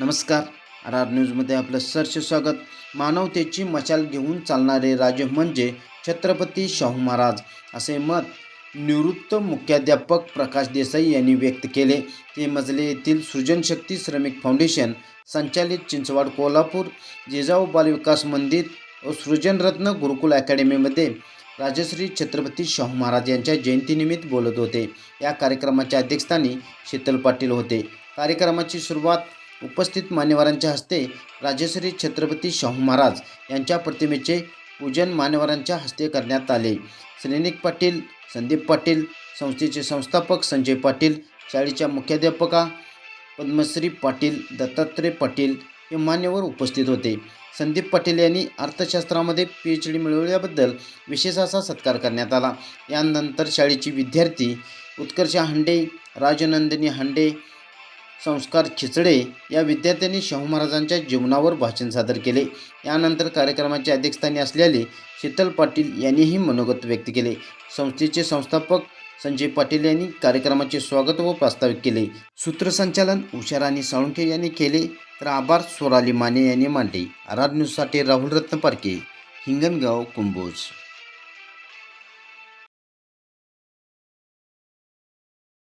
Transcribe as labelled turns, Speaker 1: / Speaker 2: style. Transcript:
Speaker 1: नमस्कार. R R न्यूजमध्ये आपलं सरचे स्वागत. मानवतेची मशाल घेऊन चालणारे राजे म्हणजे छत्रपती शाहू महाराज असे मत निवृत्त मुख्याध्यापक प्रकाश देसाई यांनी व्यक्त केले. ते मजले येथील सृजनशक्ती श्रमिक फाउंडेशन संचालित चिंचवाड कोल्हापूर जिजाऊ बालविकास मंदिर व सृजनरत्न गुरुकुल अकॅडमीमध्ये राजश्री छत्रपती शाहू महाराज यांच्या जयंतीनिमित्त बोलत होते. या कार्यक्रमाच्या अध्यक्षस्थानी शीतल पाटील होते. कार्यक्रमाची सुरुवात उपस्थित मान्यवरांच्या हस्ते राजश्री छत्रपती शाहू महाराज यांच्या प्रतिमेचे पूजन मान्यवरांच्या हस्ते करण्यात आले. श्रेनिक पाटील संदीप पाटील संस्थेचे संस्थापक संजय पाटील शाळेच्या मुख्याध्यापका पद्मश्री पाटील दत्तात्रय पाटील हे मान्यवर उपस्थित होते. संदीप पाटील यांनी अर्थशास्त्रामध्ये पी एच डी मिळवल्याबद्दल विशेष असा सत्कार करण्यात आला. यानंतर शाळेची विद्यार्थी उत्कर्ष हांडे राजनंदिनी हांडे संस्कार खिचडे या विद्यार्थ्यांनी शाहू महाराजांच्या जीवनावर भाषण सादर केले. यानंतर कार्यक्रमाच्या अध्यक्षस्थानी असलेले शीतल पाटील यांनीही मनोगत व्यक्त केले. संस्थेचे संस्थापक संजय पाटील यांनी कार्यक्रमाचे स्वागत व प्रास्ताविक केले. सूत्रसंचालन उषाराणी साळुंखे यांनी केले. तर आभार सोराली माने यांनी मांडले. आराध न्यूजसाठी राहुल रत्न पारखे हिंगणगाव कुंभोज.